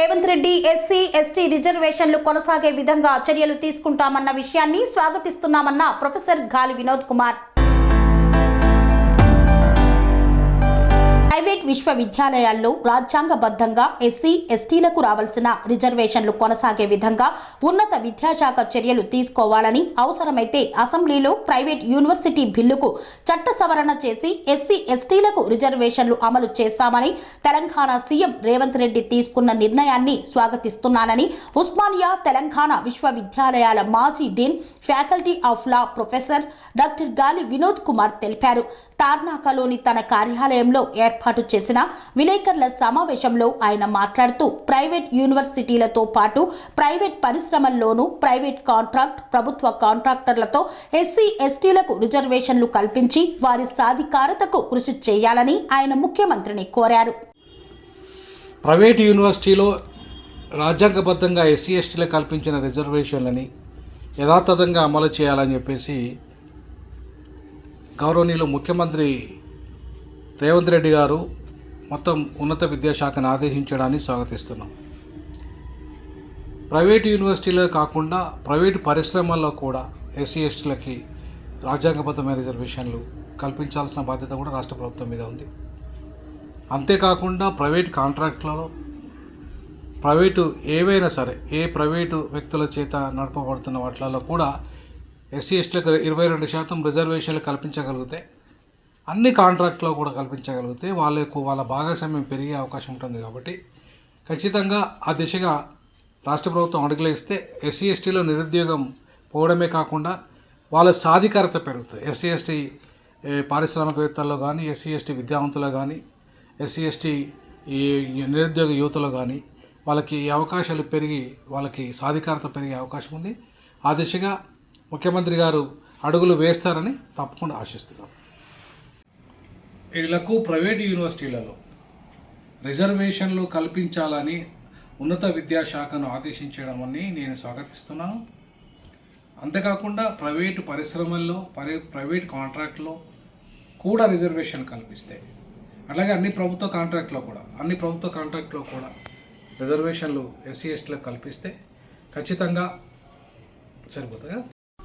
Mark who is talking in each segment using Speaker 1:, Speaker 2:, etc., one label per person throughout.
Speaker 1: Revanth Reddy SC ST రిజర్వేషన్లు కొనసాగే విధంగా చర్యలు తీసుకుంటామన్న విషయాన్ని స్వాగతిస్తున్నామన్న ప్రొఫెసర్ గాలి వినోద్ కుమార్. ప్రైవేట్ విశ్వవిద్యాలయాల్లో రాజ్యాంగబద్ధంగా ఎస్సీ ఎస్టీలకు రావాల్సిన రిజర్వేషన్లు కొనసాగే విధంగా ఉన్నత విద్యాశాఖ చర్యలు తీసుకోవాలని అవసరమైతే అసెంబ్లీలో ప్రైవేట్ యూనివర్సిటీ బిల్లుకు చట్ట సవరణ చేసి ఎస్సీ ఎస్టీలకు రిజర్వేషన్లు అమలు చేస్తామని తెలంగాణ సీఎం రేవంత్ రెడ్డి తీసుకున్న నిర్ణయాన్ని స్వాగతిస్తున్నానని ఉస్మానియా తెలంగాణ విశ్వవిద్యాలయాల మాజీ dean faculty of law professor doctor Gali Vinod Kumar తెలిపారు. తార్నాకలోని తన కార్యాలయంలో ఏర్పాటు చేసిన విలేకరుల సమావేశంలో ఆయన మాట్లాడుతూ ప్రైవేట్ యూనివర్సిటీలతో పాటు ప్రైవేట్ పరిశ్రమల్లోనూ ప్రైవేట్ కాంట్రాక్ట్ ప్రభుత్వ కాంట్రాక్టర్లతో ఎస్సీ ఎస్టీలకు రిజర్వేషన్లు కల్పించి వారి సాధికారతకు కృషి చేయాలని ఆయన ముఖ్యమంత్రిని కోరారు.
Speaker 2: ప్రైవేట్ యూనివర్సిటీలో రాజ్యాంగబద్ధంగా ఎస్సీ ఎస్టీలకు కల్పించిన రిజర్వేషన్లని యథాతథంగా అమలు చేయాలని చెప్పేసి గౌరవనీయులు ముఖ్యమంత్రి రేవంత్ రెడ్డి గారు మొత్తం ఉన్నత విద్యాశాఖను ఆదేశించడాన్ని స్వాగతిస్తున్నాం. ప్రైవేట్ యూనివర్సిటీలో కాకుండా ప్రైవేట్ పరిశ్రమల్లో కూడా ఎస్సీ ఎస్టీలకి రాజ్యాంగబద్ధమైన రిజర్వేషన్లు కల్పించాల్సిన బాధ్యత కూడా రాష్ట్ర ప్రభుత్వం మీద ఉంది. అంతేకాకుండా ప్రైవేట్ కాంట్రాక్ట్లలో ప్రైవేటు ఏవైనా సరే ఏ ప్రైవేటు వ్యక్తుల చేత నడపబడుతున్న వాటిలలో కూడా ఎస్సీ ఎస్టీలకు ఇరవై రెండు శాతం రిజర్వేషన్లు కల్పించగలిగితే అన్ని కాంట్రాక్ట్లో కూడా కల్పించగలిగితే వాళ్ళకు వాళ్ళ భాగస్వామ్యం పెరిగే అవకాశం ఉంటుంది కాబట్టి ఖచ్చితంగా ఆ దిశగా రాష్ట్ర ప్రభుత్వం అడుగులేస్తే ఎస్సీ ఎస్టీలో నిరుద్యోగం పోవడమే కాకుండా వాళ్ళ సాధికారత పెరుగుతుంది. ఎస్సీ ఎస్టీ పారిశ్రామికవేత్తల్లో కానీ ఎస్సీ ఎస్టీ విద్యావంతులు కానీ ఎస్సీ ఎస్టీ ఈ నిరుద్యోగ యువతలో కానీ వాళ్ళకి అవకాశాలు పెరిగి వాళ్ళకి సాధికారత పెరిగే అవకాశం ఉంది. ఆ దిశగా ముఖ్యమంత్రి గారు అడుగులు వేస్తారని తప్పకుండా ఆశిస్తున్నాం. వీళ్ళకు ప్రైవేట్ యూనివర్సిటీలలో రిజర్వేషన్లు కల్పించాలని ఉన్నత విద్యాశాఖను ఆదేశించడం అని నేను స్వాగతిస్తున్నాను. అంతేకాకుండా ప్రైవేటు పరిశ్రమల్లో పరి ప్రైవేట్ కాంట్రాక్ట్లో కూడా రిజర్వేషన్ కల్పిస్తే అలాగే అన్ని ప్రభుత్వ కాంట్రాక్ట్లో కూడా అన్ని ప్రభుత్వ కాంట్రాక్ట్లో కూడా రిజర్వేషన్లు ఎస్సీ ఎస్టీలకు కల్పిస్తే ఖచ్చితంగా సరిపోతుందా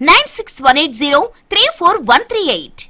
Speaker 3: Nine six one eight zero three four one three eight